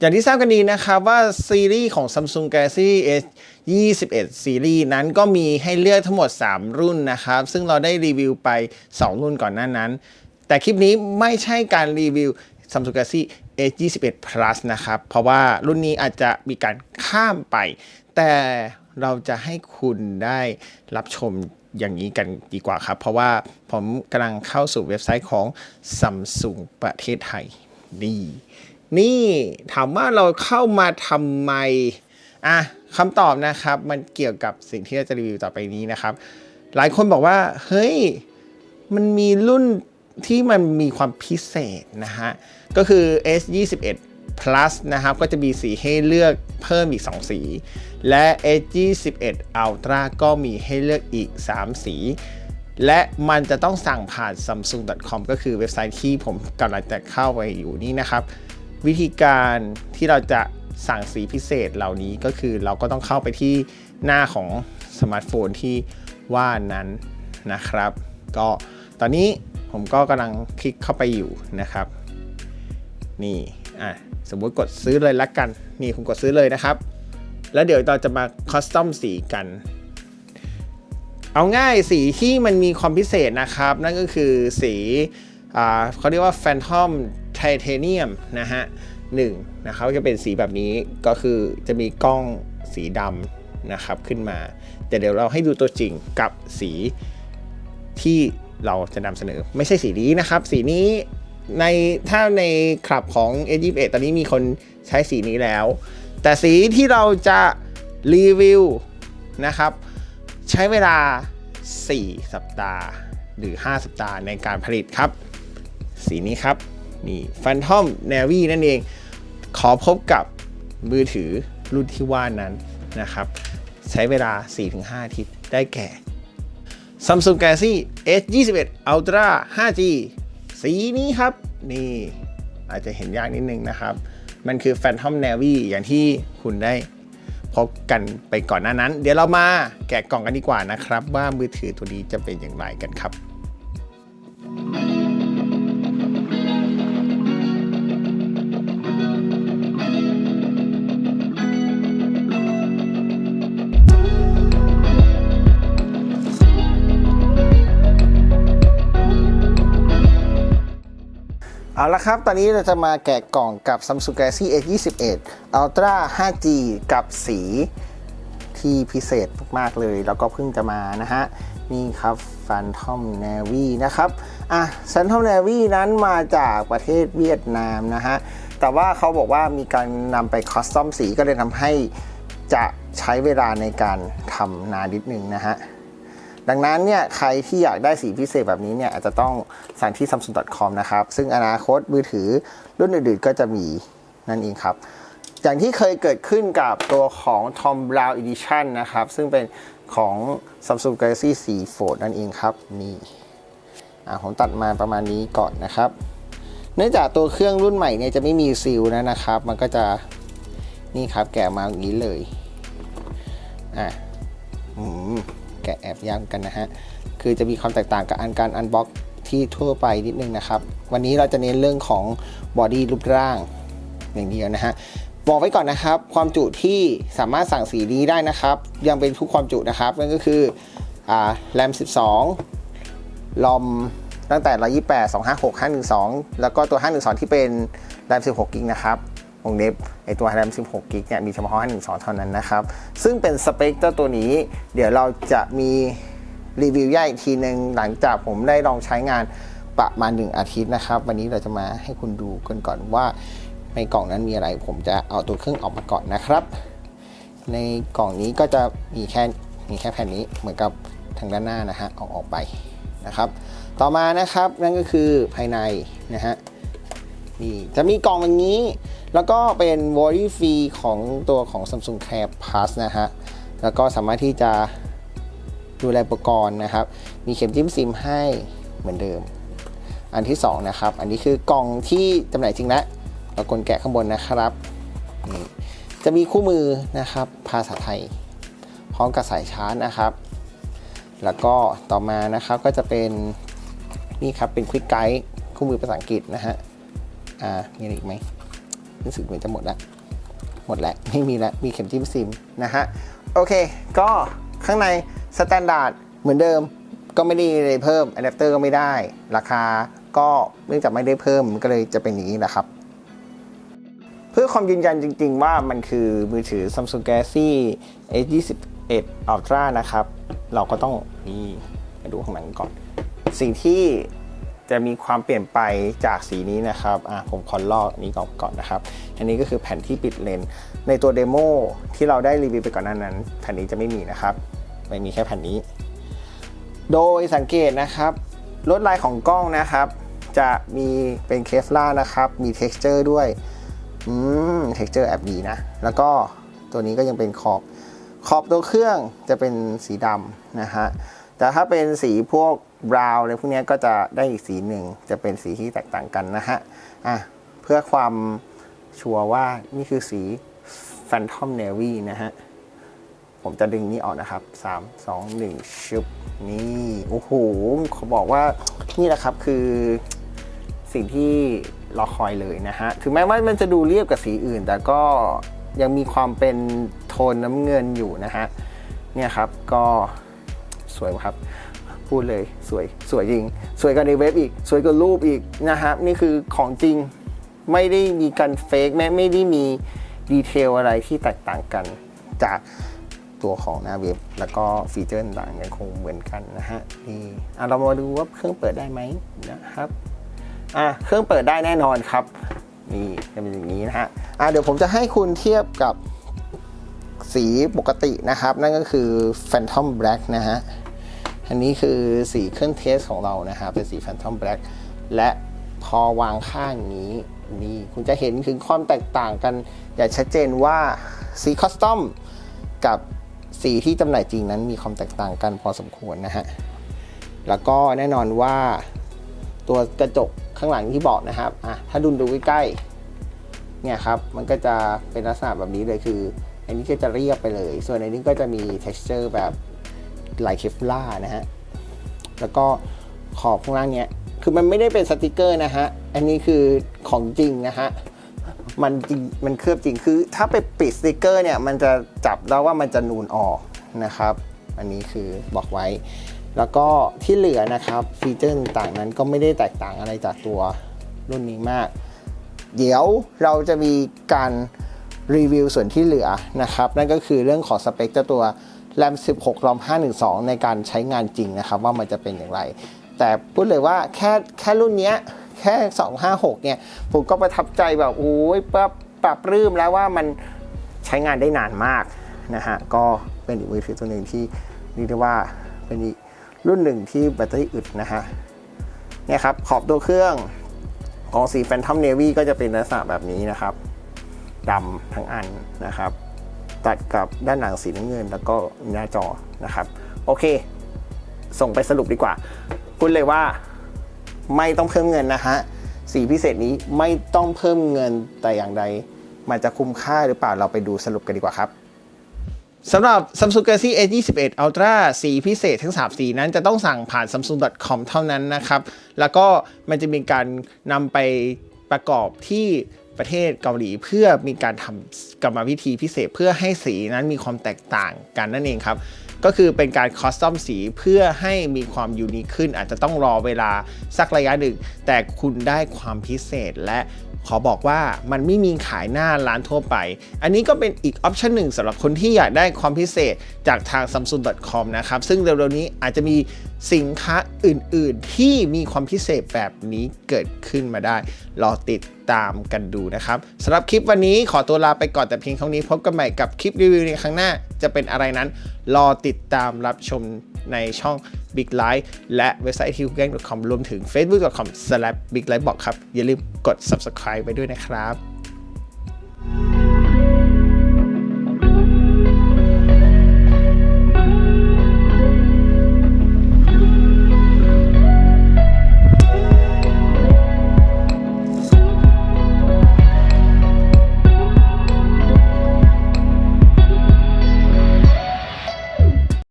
อย่างที่ทราบกันดีนะครับว่าซีรีส์ของ Samsung Galaxy S 21 ซีรีส์นั้นก็มีให้เลือกทั้งหมด 3 รุ่นนะครับ ซึ่งเราได้รีวิวไป 2 รุ่นก่อนหน้านั้น แต่คลิปนี้ไม่ใช่การรีวิว Samsung Galaxy S 21 Plus นะครับ เพราะว่ารุ่นนี้อาจจะมีการข้ามไป แต่เราจะให้คุณได้รับชมอย่างนี้กันดีกว่าครับ เพราะว่าผมกำลังเข้าสู่เว็บไซต์ของ Samsung ประเทศไทยนี่ นี่ถามว่าเราเข้ามาทำไมอะคำตอบนะครับ มันเกี่ยวกับสิ่งที่เราจะรีวิวต่อไปนี้นะครับ หลายคนบอกว่า เฮ้ย มันมีรุ่นที่มันมีความพิเศษนะฮะ ก็คือ S 2 1 plus นะครับ ก็จะมีสีให้เลือกเพิ่มอีก 2 สี และ S 2 1 ultra ก็มีให้เลือกอีก 3 สี และมันจะต้องสั่งผ่าน samsung.com ก็คือเว็บไซต์ที่ผมกำลังจะเข้าไปอยู่นี่นะครับ วิธีการที่เราจะสั่งสีพิเศษเหล่านี้ก็คือเราก็ต้องเข้าไปที่หน้าของสมาร์ทโฟนที่ว่านั้นนะครับ ก็ตอนนี้ผมก็กำลังคลิกเข้าไปอยู่นะครับ นี่อะสมมุติกดซื้อเลยละกัน นี่ผมกดซื้อเลยนะครับ แล้วเดี๋ยวเราจะมาคอสตอมสีกัน เอาง่ายสีที่มันมีความพิเศษนะครับ นั่นก็คือสีอ่าเขาเรียกว่า Phantom Titanium นะฮะหนึ่งนะครับจะเป็นสีแบบนี้ก็คือจะมีกล้องสีดำนะครับขึ้นมา แต่เดี๋ยวเราให้ดูตัวจริงกับสีที่เราจะนำเสนอ ไม่ใช่สีนี้นะครับ สีนี้ในถ้าในคลับของ A21 ตอนนี้มีคนใช้สีนี้แล้ว แต่สีที่เราจะรีวิวนะครับ ใช้เวลา 4 สัปดาห์หรือ 5 สัปดาห์ในการผลิตครับ สีนี้ครับ นี่ Phantom Navy นั่นเอง ขอพบกับมือถือรุ่นที่ว่านั้นนะครับ ใช้เวลา 4-5อาทิตย์ได้แก่ Samsung Galaxy S21 Ultra 5G สีนี้ครับ นี่อาจจะเห็นยากนิดนึงนะครับ มันคือ Phantom Navy อย่างที่คุณได้พบกันไปก่อนหน้านั้น เดี๋ยวเรามาแกะกล่องกันดีกว่านะครับ ว่ามือถือตัวนี้จะเป็นอย่างไรกันครับ ละครับ ตอนนี้เราจะมาแกะกล่องกับ Samsung Galaxy S21 Ultra 5G กับสีที่พิเศษมากๆเลย แล้วก็เพิ่งจะมานะฮะ นี่ครับ Phantom Navy นะครับ อะ Phantom Navy นั้นมาจากประเทศเวียดนามนะฮะ แต่ว่าเขาบอกว่ามีการนำไปคอสตอมสีก็เลยทำให้จะใช้เวลาในการทำนานนิดนึงนะฮะ ดังนั้นเนี่ยใครที่อยากได้สีพิเศษแบบนี้เนี่ยอาจจะต้องสั่งที่ samsung.com นะครับ ซึ่งอนาคตมือถือรุ่นอื่นๆก็จะมีนั่นเองครับ อย่างที่เคยเกิดขึ้นกับตัวของ Tom Brown Edition นะครับ ซึ่งเป็นของ Samsung Galaxy C Fold นั่นเองครับ นี่อะผมตัดมาประมาณนี้ก่อนนะครับ เนื่องจากตัวเครื่องรุ่นใหม่เนี่ยจะไม่มีซีลนะนะครับ มันก็จะนี่ครับแกะมาอย่างนี้เลย อะ อืม แกะแอบย่ำกันนะฮะ คือจะมีความแตกต่างกับอันการอันบ็อกที่ทั่วไปนิดนึงนะครับ วันนี้เราจะเน้นเรื่องของบอดี้รูปร่างอย่างเดียวนะฮะบอกไว้ก่อนนะครับ ความจุที่สามารถสั่งสีนี้ได้นะครับ ยังเป็นทุกความจุนะครับ นั่นก็คือแรม 12 ลอมตั้งแต่ 128 256 512 แล้วก็ตัว 512 ที่เป็นแรม 16 กิกนะครับ วงเล็บไอตัวแรม16กิกเนี่ยมีเฉพาะ512 เท่านั้นนะครับ ซึ่งเป็นสเปคเจ้าตัวนี้ เดี๋ยวเราจะมีรีวิวย่อยอีกทีหนึ่งหลังจากผมได้ลองใช้งานประมาณ 1 อาทิตย์นะครับ วันนี้เราจะมาให้คุณดูกันก่อนว่า ในกล่องนั้นมีอะไร ผมจะเอาตัวเครื่องออกมาก่อนนะครับ ในกล่องนี้ก็จะมีแค่มีแค่แผ่นนี้เหมือนกับทางด้านหน้านะฮะเอาออกไปนะครับ ต่อมานะครับนั่นก็คือภายในนะฮะ นี่จะมีกล่องอย่างนี้ แล้วก็เป็น warranty free ของตัวของ Samsung Care Plus นะฮะ แล้วก็สามารถที่จะดูแลอุปกรณ์นะครับ มีเข็มจิ้มซิมให้เหมือนเดิม อันที่สองนะครับ อันนี้คือกล่องที่จำหน่ายจริงแล้วเรากลแกะข้างบนนะครับนี่จะมีคู่มือนะครับ ภาษาไทย พร้อมกับสายชาร์จนะครับ แล้วก็ต่อมานะครับก็จะเป็นนี่ครับเป็นควิกไกด์คู่มือภาษาอังกฤษนะฮะ อ่ามีอะไรอีกไหมรู้สึกเหมือนจะหมดแล้วหมดแล้วไม่มีแล้วมีเข็มจิ้มซิมนะฮะโอเค ก็ข้างในสแตนดาร์ดเหมือนเดิมก็ไม่ได้เลยเพิ่มอะแดปเตอร์ก็ไม่ได้ ราคาก็เนื่องจากไม่ได้เพิ่มก็เลยจะเป็นอย่างนี้นะครับ เพื่อความยืนยันจริง ๆ ว่ามันคือมือถือ Samsung Galaxy S21 Ultra นะครับ เราก็ต้องนี่มาดูข้างหลังก่อน สิ่งที่ จะมีความเปลี่ยนไปจากสีนี้นะครับอะผมขอลอกนี้ก่อนก่อนนะครับ อันนี้ก็คือแผ่นที่ปิดเลนส์ในตัวเดโมที่เราได้รีวิวไปก่อนหน้านั้น แผ่นนี้จะไม่มีนะครับ ไม่มีแค่แผ่นนี้ โดยสังเกตนะครับลวดลายของกล้องนะครับ จะมีเป็นเคฟล่านะครับ มี texture ด้วย อืม texture แอบดีนะ แล้วก็ตัวนี้ก็ยังเป็นขอบ ขอบตัวเครื่องจะเป็นสีดำนะฮะ แต่ถ้าเป็นสีพวกบราวน์อะไรพวกนี้ก็จะได้อีกสีหนึ่งจะเป็นสีที่แตกต่างกันนะฮะอะเพื่อความชัวร์ว่านี่คือสี Phantom Navy นะฮะ ผมจะดึงนี้ออกนะครับ 3 2 1 ชุบ นี่ โอ้โหเขาบอกว่านี่แหละครับคือสิ่งที่รอคอยเลยนะฮะ ถึงแม้ว่ามันจะดูเรียบกับสีอื่น แต่ก็ยังมีความเป็นโทนน้ำเงินอยู่นะฮะ เนี่ยครับก็ สวยครับ พูดเลยสวยสวยจริง สวยกว่าในเว็บอีก สวยกว่ารูปอีกนะครับนี่คือของจริงไม่ได้มีการเฟกแม้ไม่ได้มีดีเทลอะไรที่แตกต่างกันจากตัวของหน้าเว็บ แล้วก็ฟีเจอร์ต่างยังคงเหมือนกันนะฮะนี่อะเรามาดูว่าเครื่องเปิดได้ไหมนะครับอะเครื่องเปิดได้แน่นอนครับนี่จะเป็นอย่างนี้นะฮะอะเดี๋ยวผมจะให้คุณเทียบกับสีปกตินะครับ นั่นก็คือ Phantom Black นะฮะ อันนี้คือสีเครื่องเทสของเรานะครับเป็นสี Phantom Black และพอวางข้างนี้นี่คุณจะเห็นถึงความแตกต่างกัน อย่างชัดเจนว่าสีคอสตอมกับสีที่จำหน่ายจริงนั้นมีความแตกต่างกันพอสมควรนะฮะ แล้วก็แน่นอนว่าตัวกระจกข้างหลังที่บอกนะครับอะถ้าดูดูใกล้ๆเนี่ยครับ มันก็จะเป็นลักษณะแบบนี้เลยคือ อันนี้ก็จะเรียบไปเลย ส่วนอันนี้ก็จะมี texture แบบ ลายเคฟล่านะฮะ แล้วก็ขอบข้างล่างเนี้ย คือมันไม่ได้เป็นสติกเกอร์นะฮะ อันนี้คือของจริงนะฮะ มันจริง มันเคลือบจริง คือถ้าไปปิดสติกเกอร์เนี่ย มันจะจับแล้วว่ามันจะนูนออกนะครับ อันนี้คือบอกไว้ แล้วก็ที่เหลือนะครับฟีเจอร์ต่างนั้นก็ไม่ได้แตกต่างอะไรจากตัวรุ่นนี้มาก เดี๋ยวเราจะมีการรีวิวส่วนที่เหลือนะครับ นั่นก็คือเรื่องของสเปคเจ้าตัว RAM 16 ROM 512 ในการใช้งานจริงนะครับ ว่ามันจะเป็นอย่างไร แต่พูดเลยว่าแค่แค่รุ่นนี้แค่ 256 เนี่ย ผมก็ประทับใจแบบโอ้ยปรับปรับรื้มแล้วว่ามันใช้งานได้นานมากนะฮะ ก็เป็นอีกมือถือตัวหนึ่งที่เรียกได้ว่าเป็นอีกรุ่นหนึ่งที่แบตเตอรี่อึดนะฮะเนี่ยครับขอบตัวเครื่องของสี Phantom Navy ก็จะเป็นลักษณะแบบนี้นะครับดำทั้งอันนะครับ ตัดกับด้านหลังสีน้ำเงิน แล้วก็หน้าจอนะครับ โอเค ส่งไปสรุปดีกว่า พูดเลยว่าไม่ต้องเพิ่มเงินนะฮะสีพิเศษนี้ไม่ต้องเพิ่มเงินแต่อย่างใด มันจะคุ้มค่าหรือเปล่าเราไปดูสรุปกันดีกว่าครับสำหรับ Samsung Galaxy S21 Ultra สีพิเศษทั้ง 3 สีนั้นจะต้องสั่งผ่าน samsung.com เท่านั้นนะครับ แล้วก็มันจะมีการนำไปประกอบที่ ประเทศเกาหลีเพื่อมีการทำกรรมวิธีพิเศษเพื่อให้สีนั้นมีความแตกต่างกันนั่นเองครับก็คือเป็นการคอสตอมสีเพื่อให้มีความยูนิคขึ้น อาจจะต้องรอเวลาสักระยะหนึ่ง แต่คุณได้ความพิเศษและขอบอกว่ามันไม่มีขายหน้าร้านทั่วไป อันนี้ก็เป็นอีกออปชันหนึ่งสำหรับคนที่อยากได้ความพิเศษจากทาง samsung.com นะครับ ซึ่งเร็วๆนี้อาจจะมีสินค้าอื่นๆ ที่มีความพิเศษแบบนี้เกิดขึ้นมาได้ รอติดตามกันดูนะครับสำหรับคลิปวันนี้ขอตัวลาไปก่อนแต่เพียงเท่านี้พบกันใหม่กับคลิปรีวิวในครั้งหน้า จะเป็นอะไรนั้น รอติดตามรับชมในช่อง Big Live และเว็บไซต์ t i w g a n g c o m รวมถึง facebook.com/biglighebox ครับ อย่าลืมกด subscribe ไปด้วยนะครับ